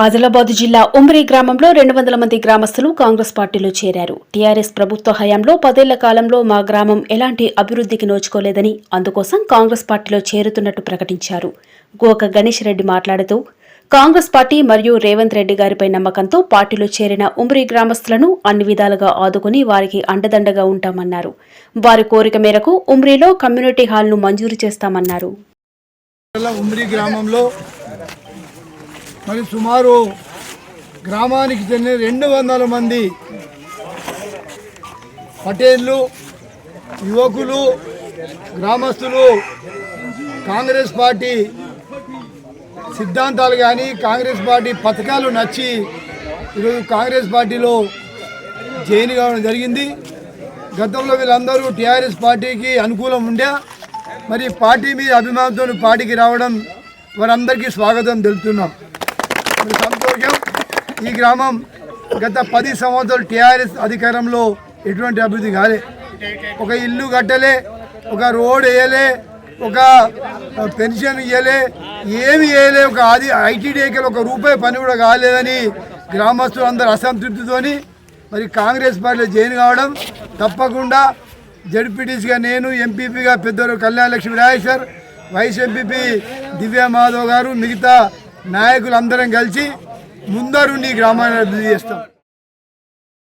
ఆదిలాబాద్ జిల్లా ఉమ్రి గ్రామంలో రెండు వందల మంది గ్రామస్తులు కాంగ్రెస్ పార్టీలో చేరారు. టీఆర్ఎస్ ప్రభుత్వ హయాంలో పదేళ్ళ కాలంలో మా గ్రామం ఎలాంటి అభివృద్ధికి నోచుకోలేదని అందుకోసం కాంగ్రెస్ పార్టీలో చేరుతున్నట్టు ప్రకటించారు. గోక గణేష్ రెడ్డి మాట్లాడుతూ కాంగ్రెస్ పార్టీ మరియు రేవంత్ రెడ్డి గారిపై నమ్మకంతో పార్టీలో చేరిన ఉమ్రి గ్రామస్తులను అన్ని విధాలుగా ఆదుకుని వారికి అండదండగా ఉంటామన్నారు. వారి కోరిక మేరకు ఉమ్రిలో కమ్యూనిటీ హాల్ను మంజూరు చేస్తామన్నారు. ఉమ్రి గ్రామంలో మరి సుమారు గ్రామానికి చెందిన రెండు వందల మంది పటేళ్ళు యువకులు గ్రామస్తులు కాంగ్రెస్ పార్టీ సిద్ధాంతాలు కానీ కాంగ్రెస్ పార్టీ పథకాలు నచ్చి ఈరోజు కాంగ్రెస్ పార్టీలో జైన్ కావడం జరిగింది. గతంలో వీళ్ళందరూ టీఆర్ఎస్ పార్టీకి అనుకూలం ఉండే మరి పార్టీ మీద అభిమానంతో పార్టీకి రావడం వారందరికీ స్వాగతం తెలుపుతున్నాం. సంతోషం. ఈ గ్రామం గత పది సంవత్సరాలు టీఆర్ఎస్ అధికారంలో ఎటువంటి అభివృద్ధి కాలే. ఒక ఇల్లు కట్టలే ఒక రోడ్ వేయలే ఒక పెన్షన్ ఇవ్వలే ఏమి వేయలే ఒక ఆది ఐటీడీఐకి ఒక రూపాయి పని కూడా కాలేదని గ్రామస్తులు అందరు అసంతృప్తితోని మరి కాంగ్రెస్ పార్టీలో జాయిన్ కావడం తప్పకుండా. జడ్పీటీసీగా నేను ఎంపీపీగా పెద్దవారు కళ్యాణ లక్ష్మి రాజేశ్వర్ వైస్ ఎంపీపీ దివ్య మాధవ్ గారు మిగతా నాయకులందరం కలిసి ముందరుండి గ్రామాన్ని అభివృద్ధి చేస్తాం.